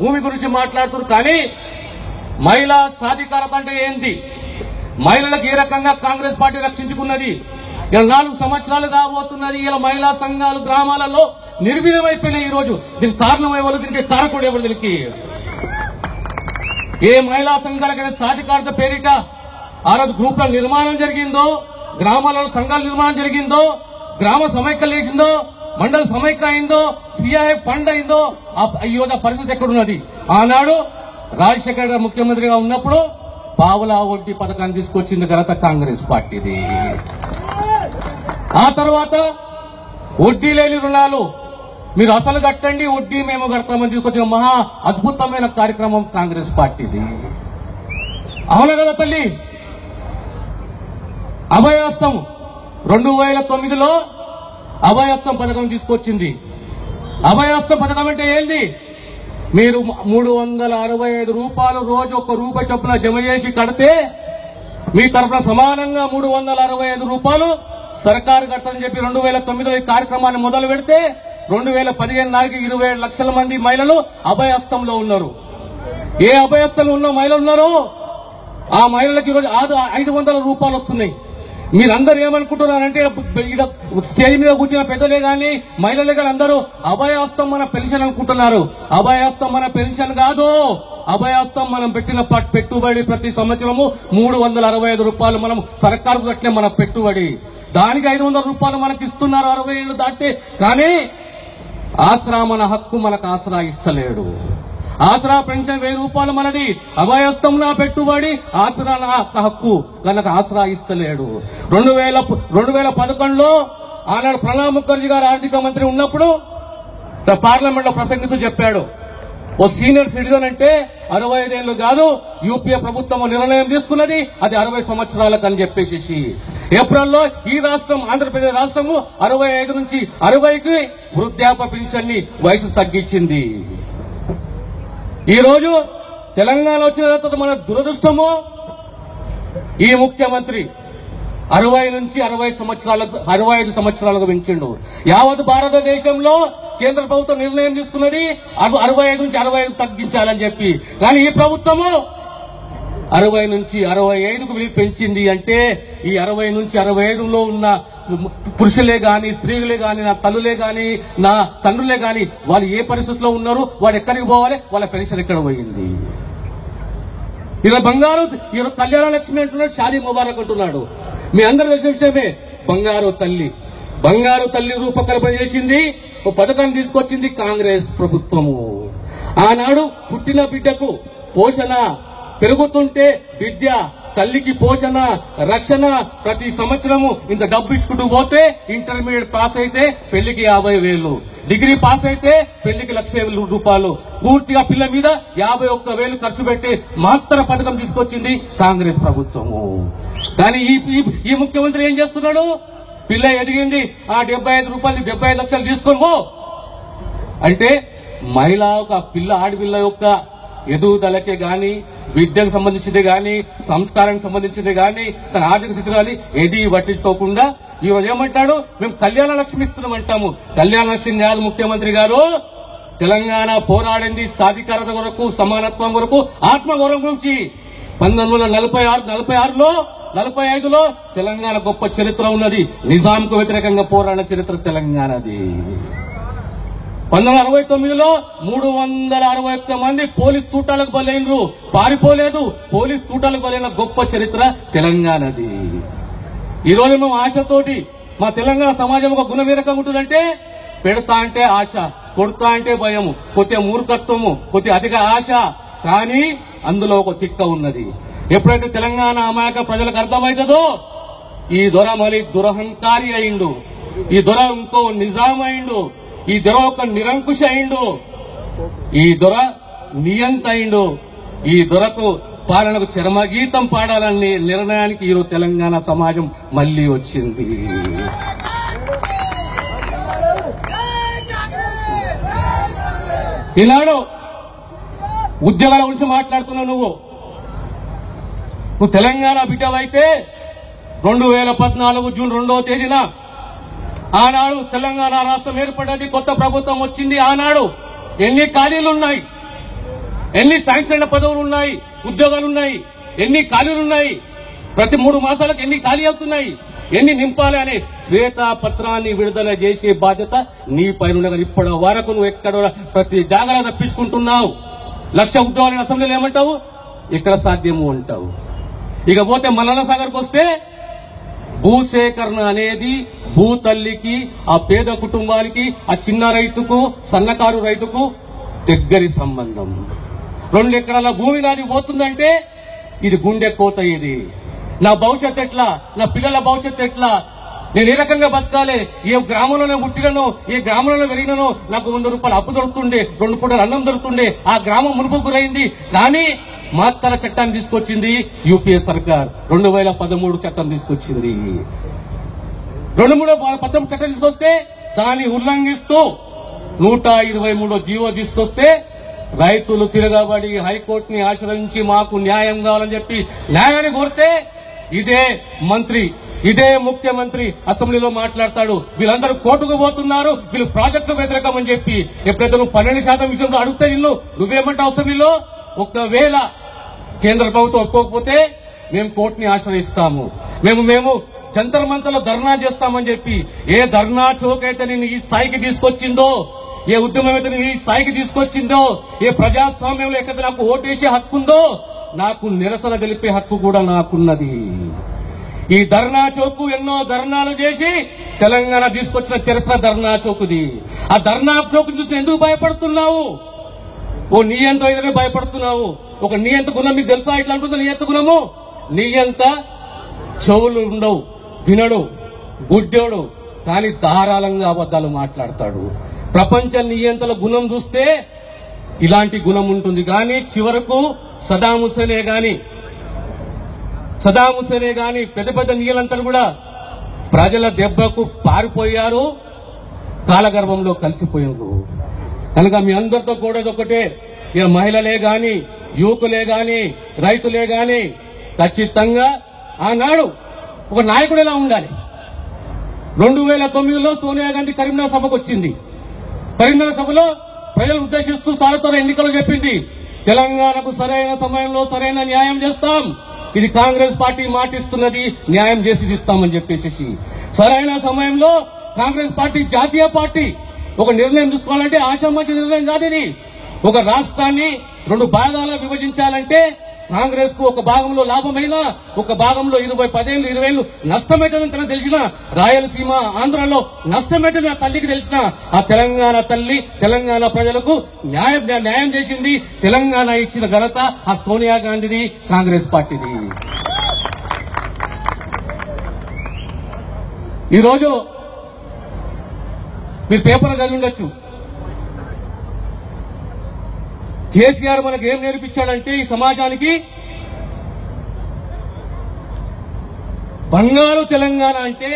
భూమి గురించి మాట్లాడుతున్నారు కానీ మహిళా సాధికారత అంటే ఏంటి మహిళలకు ఏ రకంగా కాంగ్రెస్ పార్టీ రక్షించుకున్నది? ఇలా నాలుగు సంవత్సరాలు కాబోతున్నది ఇలా మహిళా సంఘాలు గ్రామాలలో నిర్వీర్యమైపోయినాయి ఈ రోజు. దీనికి కారణం ఎవరు దీనికి కారకుడు ఎవరు దీనికి? ఏ మహిళా సంఘాలకైనా సాధికారత పేరిట ఆ రోజు గ్రూప్ల నిర్మాణం జరిగిందో గ్రామాలలో సంఘాల నిర్మాణం జరిగిందో గ్రామ సమైక్య లేచిందో మండల సమైక్య అయిందో సిఐ ఫండ్ అయిందో ఆ- ఈ రోజు ఆ పరిస్థితి ఎక్కడున్నది? ఆనాడు రాజశేఖర గారు ముఖ్యమంత్రిగా ఉన్నప్పుడు పావులా వడ్డీ పథకాన్ని తీసుకొచ్చింది ఘనత కాంగ్రెస్ పార్టీది. ఆ తర్వాత వడ్డీ లేని రుణాలు మీరు అసలు కట్టండి వడ్డీ మేము కడతామని తీసుకొచ్చిన మహా అద్భుతమైన కార్యక్రమం కాంగ్రెస్ పార్టీది. అవును కదా తల్లి? అభయాస్తం రెండు వేల తొమ్మిదిలో అభయస్తం పథకం తీసుకొచ్చింది. అభయస్తం పథకం అంటే ఏంది? మీరు మూడు వందల అరవై ఐదు రూపాయలు రోజు ఒక రూపాయి చొప్పున జమ చేసి కడితే మీ తరఫున సమానంగా మూడు వందల అరవై ఐదు రూపాయలు సర్కారు కట్టని చెప్పి రెండు వేల తొమ్మిదిలో ఈ కార్యక్రమాన్ని మొదలు పెడితే రెండు వేల పదిహేను నాటికి ఇరవై ఏడు లక్షల మంది మహిళలు అభయస్తంలో ఉన్నారు. ఏ అభయస్తంలో ఉన్న మహిళలు ఉన్నారో ఆ మహిళలకు ఈరోజు ఆరు ఐదు వందల రూపాయలు వస్తున్నాయి. మీరందరూ ఏమనుకుంటున్నారంటే ఈడ స్టేజ్ మీద కూర్చున్న పెద్దలే కానీ మహిళలే కానీ అందరూ అభయాస్తం మన పెన్షన్ అనుకుంటున్నారు. అభయాస్తం మన పెన్షన్ కాదు. అభయాస్తం మనం పెట్టిన పట్- పెట్టుబడి ప్రతి సంవత్సరము మూడు వందల అరవై ఐదు రూపాయలు మనం సర్కారు కట్టిన మన పెట్టుబడి. దానికి ఐదు వందల రూపాయలు మనకి ఇస్తున్నారు అరవై ఏళ్ళు దాటితే. కానీ ఆసరా మన హక్కు మనకు ఆసరా ఇస్తలేడు ఆసరా పెన్షన్ వెయ్యి రూపాయలు మనది. అభయస్థం పెట్టుబడి ఆసరా నా హక్కు కనుక ఆసరా ఇస్తలేడు. రెండు వేల రెండు వేల పదకొండులో ఆనాడు ప్రణబ్ ముఖర్జీ గారు ఆర్థిక మంత్రి ఉన్నప్పుడు పార్లమెంట్లో ప్రసంగిస్తూ చెప్పాడు. ఓ సీనియర్ సిటిజన్ అంటే అరవై ఐదేళ్ళు కాదు యూపీఏ ప్రభుత్వం నిర్ణయం తీసుకున్నది అది అరవై సంవత్సరాలకు అని చెప్పేసి ఏప్రిల్లో ఈ రాష్ట్రం ఆంధ్రప్రదేశ్ రాష్ట్రము అరవై ఐదు నుంచి అరవైకి వృద్ధాప్య పింఛన్ని వయసు తగ్గించింది. ఈరోజు తెలంగాణ వచ్చిన తర్వాత మన దురదృష్టము ఈ ముఖ్యమంత్రి అరవై నుంచి అరవై సంవత్సరాలకు అరవై ఐదు సంవత్సరాలకు పెంచిండు యావత్ భారతదేశంలో కేంద్ర ప్రభుత్వం నిర్ణయం తీసుకున్నది అరవై అరవై ఐదు నుంచి అరవై ఐదు తగ్గించాలని చెప్పి. కానీ ఈ ప్రభుత్వము అరవై నుంచి అరవై ఐదుకు పెంచింది అంటే ఈ అరవై నుంచి అరవై ఐదులో ఉన్న పురుషులే గాని స్త్రీలే గాని నా తల్లులే గాని నా తండ్రులే గాని వాళ్ళు ఏ పరిస్థితిలో ఉన్నారు వాళ్ళు ఎక్కడికి పోవాలి? వాళ్ళ పెన్షన్ ఎక్కడ పోయింది? ఇలా బంగారు ఈరోజు కళ్యాణ లక్ష్మి అంటున్నాడు షాదీ ముబారక్ అంటున్నాడు. మీ అందరు తెలిసిన విషయమే. బంగారు తల్లి. బంగారు తల్లి రూపకల్పన చేసింది ఒక పథకాన్ని తీసుకొచ్చింది కాంగ్రెస్ ప్రభుత్వము. ఆనాడు పుట్టిన బిడ్డకు పోషణ పెరుగుతుంటే విద్య తల్లికి పోషణ రక్షణ ప్రతి సంవత్సరము ఇంత డబ్బు ఇచ్చుకుంటూ పోతే ఇంటర్మీడియట్ పాస్ అయితే పెళ్ళికి యాభై వేలు. డిగ్రీ పాస్ అయితే పెళ్ళికి లక్ష రూపాయలు. పూర్తిగా పిల్ల మీద యాభై ఒక్క వేలు ఖర్చు పెట్టి మహత్తర పథకం తీసుకొచ్చింది కాంగ్రెస్ ప్రభుత్వము. కానీ ఈ ఈ- ముఖ్యమంత్రి ఏం చేస్తున్నాడు? పిల్ల ఎదిగింది ఆ డెబ్బై ఐదు రూపాయలు డెబ్బై ఐదు లక్షలు తీసుకొని అంటే మహిళ ఒక పిల్ల ఆడపిల్ల యొక్క ఎదుగుదలకే గాని విద్యకు సంబంధించింది కానీ సంస్కారానికి సంబంధించింది కానీ తన ఆర్థిక స్థితి కానీ ఏది పట్టించుకోకుండా ఈరోజు ఏమంటాడు? మేము కళ్యాణ లక్ష్మి ఇస్తున్నాం అంటాము. కళ్యాణ లక్ష్మి కాదు ముఖ్యమంత్రి గారు తెలంగాణ పోరాడింది సాధికారత కొరకు సమానత్వం కొరకు ఆత్మ గౌరవం గురించి పంతొమ్మిది వందల నలభై ఆరు నలభై ఆరులో నలభై ఐదులో తెలంగాణ గొప్ప చరిత్ర ఉన్నది. నిజాంకు వ్యతిరేకంగా పోరాడిన చరిత్ర తెలంగాణది. వందల అరవై తొమ్మిదిలో మూడు వందల అరవై ఒక్క మంది పోలీస్ తూటాలకు బలైనరు. పారిపోలేదు. పోలీస్ తూటాలకు బలైన గొప్ప చరిత్ర తెలంగాణది. ఈ మేము ఆశతోటి మా తెలంగాణ సమాజం ఒక గుణం ఏ ఉంటుందంటే పెడతా అంటే ఆశ కొడతా అంటే భయము కొద్దిగా మూర్ఖత్వము కొద్ది అధిక ఆశ. కానీ అందులో ఒక తిక్క ఉన్నది. ఎప్పుడైతే తెలంగాణ అమాయక ప్రజలకు అర్థమవుతుందో ఈ దొర మళ్ళీ దురహంకారి అయిండు. ఈ దొర ఇంకో నిజాం అయిండు. ఈ దొర ఒక నిరంకుశ అయిండు. ఈ దొర నియంత అయిండు. ఈ దొరకు పాలనకు చరమగీతం పాడాలని నిర్ణయానికి ఈరోజు తెలంగాణ సమాజం మళ్ళీ వచ్చింది. ఈనాడు ఉద్యోగాల గురించి మాట్లాడుతున్నావు నువ్వు. నువ్వు తెలంగాణ బిడ్డవైతే రెండు వేల పద్నాలుగు జూన్ రెండవ తేదీన ఆనాడు తెలంగాణ రాష్ట్రం ఏర్పడ్డది కొత్త ప్రభుత్వం వచ్చింది. ఆనాడు ఎన్ని ఖాళీలు ఉన్నాయి ఎన్ని శాంక్షన్ పదవులు ఉన్నాయి ఉద్యోగాలు ఉన్నాయి ఎన్ని ఖాళీలు ఉన్నాయి ప్రతి మూడు మాసాలకు ఎన్ని ఖాళీ అవుతున్నాయి? ఎన్ని నింపాలి అనే శ్వేత పత్రాన్ని విడుదల చేసే బాధ్యత నీ పైన ఇప్పటి వరకు నువ్వు ఎక్కడ ప్రతి జాగ్రత్త తప్పించుకుంటున్నావు. లక్ష ఉద్యోగాలను అసెంబ్లీలో ఏమంటావు? ఇక్కడ సాధ్యము అంటావు. ఇక పోతే మల్లన్న సాగర్కి వస్తే భూసేకరణ అనేది భూతల్లికి ఆ పేద కుటుంబానికి ఆ చిన్న రైతుకు సన్నకారు రైతుకు దగ్గరి సంబంధం. రెండు ఎకరాల భూమి నాది పోతుందంటే ఇది గుండె కోత ఇది. నా భవిష్యత్ ఎట్లా? నా పిల్లల భవిష్యత్ ఎట్లా? నేను ఏ రకంగా బతకాలి? ఏ గ్రామంలోనే పుట్టిననో ఏ గ్రామంలోనే పెరిగినను నాకు వంద రూపాయలు అప్పు దొరుకుతుండే రెండు పూటలు అన్నం దొరుకుతుండే ఆ గ్రామం మునుపు గురైంది. కానీ మాత్తర చట్టాన్ని తీసుకొచ్చింది యూపీఏ సర్కార్. రెండు వేల పదమూడు చట్టం తీసుకొచ్చింది. రెండు మూడు పద్దెనిమిది చట్టం తీసుకొస్తే దాన్ని ఉల్లంఘిస్తూ నూట ఇరవై మూడో జీవో తీసుకొస్తే రైతులు తిరగబడి హైకోర్టుని ఆశ్రయించి మాకు న్యాయం కావాలని చెప్పి న్యాయాన్ని కోరితే ఇదే మంత్రి ఇదే ముఖ్యమంత్రి అసెంబ్లీలో మాట్లాడతాడు. వీళ్ళందరూ కోర్టుకు పోతున్నారు. వీళ్ళు ప్రాజెక్టు వ్యతిరేకం అని చెప్పి ఎప్పుడైతే నువ్వు పన్నెండు శాతం విషయంలో అడిగితే నిన్ను నువ్వేమంటావు అసెంబ్లీలో? ఒకవేళ కేంద్ర ప్రభుత్వం ఒప్పుకోకపోతే మేము కోర్టుని ఆశ్రయిస్తాము. మేము మేము జంతర్ మంతర్లో ధర్నా చేస్తామని చెప్పి ఏ ధర్నా చౌక్ అయితే నేను ఈ స్థాయికి తీసుకొచ్చిందో ఏ ఉద్యమం అయితే నేను ఈ స్థాయికి తీసుకొచ్చిందో ఏ ప్రజాస్వామ్యంలో ఎక్కడ నాకు ఓటేసే హక్కు ఉందో నాకు నిరసన తెలిపే హక్కు కూడా నాకున్నది. ఈ ధర్నా చౌకు ఎన్నో ధర్నాలు చేసి తెలంగాణ తీసుకొచ్చిన చరిత్ర ధర్నా చౌకుది ఆ ధర్నా చౌకు చూసి ఎందుకు భయపడుతున్నావు? ఓ నీ ఎంత అయితేనే భయపడుతున్నావు? ఒక నీ ఎంత గుణం మీకు తెలుసా? ఇట్లా అంటుందో? నీ ఎంత గుణము? నీ ఎంత చెవులు ఉండవు వినడు గుడ్డోడు కానీ ధారాళంగా అబద్ధాలు మాట్లాడతాడు. ప్రపంచ నియంతల గుణం చూస్తే ఇలాంటి గుణం ఉంటుంది. కానీ చివరకు సదాం హుసేనే గాని సదాం హుసేనే గాని పెద్ద పెద్ద నీళ్ళంతా కూడా ప్రజల దెబ్బకు పారిపోయారు కాలగర్భంలో కలిసిపోయారు కనుక మీ అందరితో కూడా ఒకటే. ఇక మహిళలే గాని యువకులే గాని రైతులే గాని ఖచ్చితంగా ఆనాడు ఒక నాయకుడు ఎలా ఉండాలి. రెండు వేల తొమ్మిదిలో సోనియా గాంధీ కరీంనగర్ సభకు వచ్చింది. కరీంనగర్ సభలో ప్రజలు ఉద్దేశిస్తూ సారతోర ఎన్నికలు చెప్పింది. తెలంగాణకు సరైన సమయంలో సరైన న్యాయం చేస్తాం. ఇది కాంగ్రెస్ పార్టీ మాటిస్తున్నది న్యాయం చేసి ఇస్తామని చెప్పేసి సరైన సమయంలో కాంగ్రెస్ పార్టీ జాతీయ పార్టీ ఒక నిర్ణయం తీసుకోవాలంటే ఆశామాచి నిర్ణయం కాదని ఒక రాష్ట్రాన్ని రెండు భాగాలుగా విభజించాలంటే కాంగ్రెస్కు ఒక భాగంలో లాభమైనా ఒక భాగంలో ఇరవై పదేళ్ళు ఇరవై ఏళ్ళు నష్టమైతుందని తనకు తెలిసిన రాయలసీమ ఆంధ్రలో నష్టమైతుంది ఆ తల్లికి తెలిసిన ఆ తెలంగాణ తల్లి తెలంగాణ ప్రజలకు న్యాయం న్యాయం చేసింది. తెలంగాణ ఇచ్చిన ఘనత ఆ సోనియా గాంధీది కాంగ్రెస్ పార్టీది. ఈరోజు మీరు పేపర్ చదివి ఉండొచ్చు. కేసీఆర్ మనకు ఏం నేర్పించాడంటే ఈ సమాజానికి బంగారు తెలంగాణ అంటే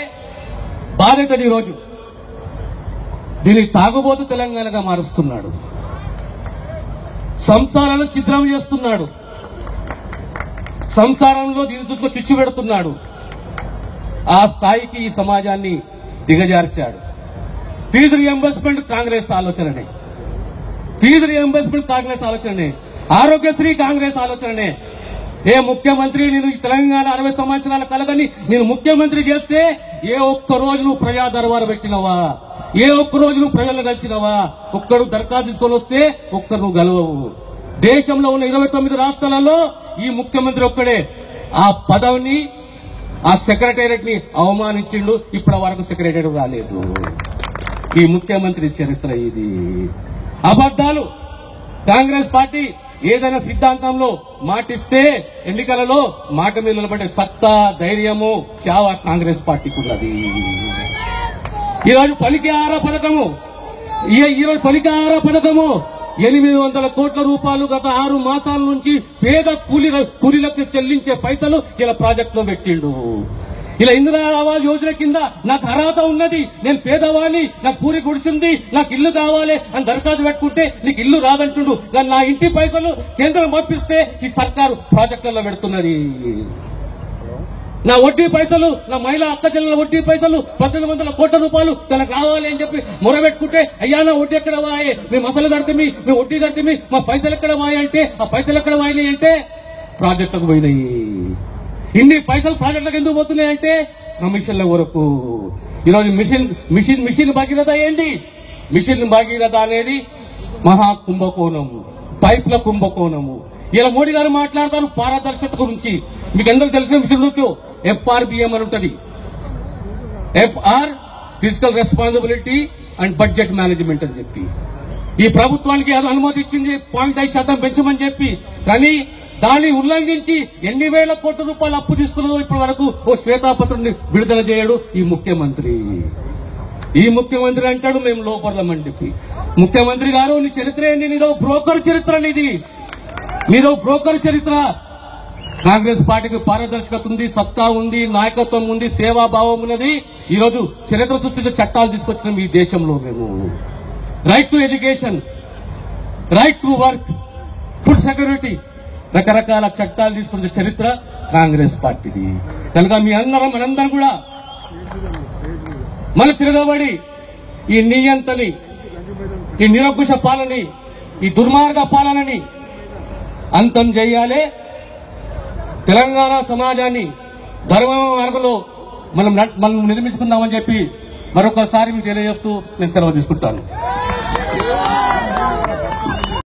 బాధ్యతది రోజు దీన్ని తాగుబోతు తెలంగాణగా మారుస్తున్నాడు. సంసారాలను చిత్రం చేస్తున్నాడు. సంసారంలో దీని చుట్టూ చిచ్చు పెడుతున్నాడు. ఆ స్థాయికి ఈ సమాజాన్ని దిగజార్చాడు. ఫీజు రియంబర్స్మెంట్ కాంగ్రెస్ ఆలోచననే. ఫీజు రియంబర్స్మెంట్ కాంగ్రెస్ ఆలోచననే. ఆరోగ్యశ్రీ కాంగ్రెస్ ఆలోచననే. ఏ ముఖ్యమంత్రి నేను ఈ తెలంగాణ అరవై సంవత్సరాల కలగని నేను ముఖ్యమంత్రి చేస్తే ఏ ఒక్క రోజు నువ్వు ప్రజా దర్బారు పెట్టినవా? ఏ ఒక్క రోజు నువ్వు ప్రజలను కలిసినవా? ఒక్కడు దరఖాస్తు తీసుకొని వస్తే ఒక్కరు నువ్వు గెలవవు. దేశంలో ఉన్న ఇరవై తొమ్మిది రాష్ట్రాలలో ఈ ముఖ్యమంత్రి ఒక్కడే. ఆ పదవిని ఆ సెక్రటేరియట్ని అవమానించిండు. ఇప్పటి వరకు సెక్రటేరియట్ రాలేదు. ఈ ముఖ్యమంత్రి చరిత్ర ఇది. అబద్ధాలు. కాంగ్రెస్ పార్టీ ఏదైనా సిద్ధాంతంలో మాటిస్తే ఎన్నికలలో మాట మీద నిలబడే సత్తా ధైర్యము చావా కాంగ్రెస్ పార్టీకి ఉన్నది. ఈరోజు పలికి పథకము. ఈ- ఈరోజు పలికార పథకము. ఎనిమిది వందల కోట్ల రూపాయలు గత ఆరు మాసాల నుంచి పేద కూలి కూలీలకు చెల్లించే పైసలు ఇలా ప్రాజెక్టులో పెట్టిండు. ఇలా ఇందిరా ఆవాస్ యోజన కింద నాకు అర్హత ఉన్నది. నేను పేదవాణ్ణి నాకు పూరి గుడిసింది నాకు ఇల్లు కావాలి అని దరఖాస్తు పెట్టుకుంటే నీకు ఇల్లు రాదంటుండు. కానీ నా ఇంటి పైసలు కేంద్రం పంపిస్తే ఈ సర్కారు ప్రాజెక్టులలో పెడుతున్నది. నా వడ్డీ పైసలు నా మహిళా అక్క చెల్లెల వడ్డీ పైసలు పద్దెనిమిది వందల కోట్ల రూపాయలు తనకు రావాలి అని చెప్పి మొరబెట్టుకుంటే అయ్యా నా వడ్డీ ఎక్కడ వాయే? మేము అసలు కడితే మేము వడ్డీ కడితే మా పైసలు ఎక్కడ వాయి అంటే ఆ పైసలు ఎక్కడ వాయినాయి అంటే ప్రాజెక్టులకు పోయినాయి. ఇన్ని పైసలు ప్రాజెక్టులకు ఎందుకు పోతున్నాయంటే కమిషన్ల వరకు. ఈరోజు మిషన్ మిషన్ మిషన్ భగీరథ ఏంటి? మిషన్ భగీరథ అనేది మహా కుంభకోణము పైప్ల కుంభకోణము ఇలా మోడీ గారు మాట్లాడతారు పారదర్శకత గురించి. మీకు ఎందుకు తెలిసిన విషయం ఎఫ్ఆర్బిఎం అని ఉంటుంది. FR physical responsibility and budget management అని చెప్పి. ఈ ప్రభుత్వానికి అనుమతి ఇచ్చింది పాయింట్ ఐదు శాతం పెంచమని చెప్పి. కానీ దాన్ని ఉల్లంఘించి ఎన్ని వేల కోట్ల రూపాయలు అప్పు తీసుకున్నదో ఇప్పటి వరకు ఓ శ్వేతాపత్రుని విడుదల చేయడు ఈ ముఖ్యమంత్రి. ఈ ముఖ్యమంత్రి అంటాడు మేము లోపల చెప్పి ముఖ్యమంత్రి గారు నీ చరిత్ర ఏంటి నీదో బ్రోకర్ చరిత్ర నీది. నీదో బ్రోకర్ చరిత్ర. కాంగ్రెస్ పార్టీకి పారదర్శకత ఉంది సత్తా ఉంది నాయకత్వం ఉంది సేవాభావం ఉన్నది. ఈ రోజు చరిత్ర సృష్టించే చట్టాలు తీసుకొచ్చినాం ఈ దేశంలో మేము. Right to education right to work food security రకరకాల చట్టాలు తీసుకున్న చరిత్ర కాంగ్రెస్ పార్టీది. కనుక మీ అందరం మనందరం కూడా మన తిరగబడి ఈ నియంతని ఈ నిరంకుశ పాలని ఈ దుర్మార్గ పాలనని అంతం చేయాలి. తెలంగాణ సమాజాన్ని ధర్మ మార్గంలో మనం మనం నిర్మించుకుందామని చెప్పి మరొకసారి మీకు తెలియజేస్తూ నేను సెలవు తీసుకుంటాను.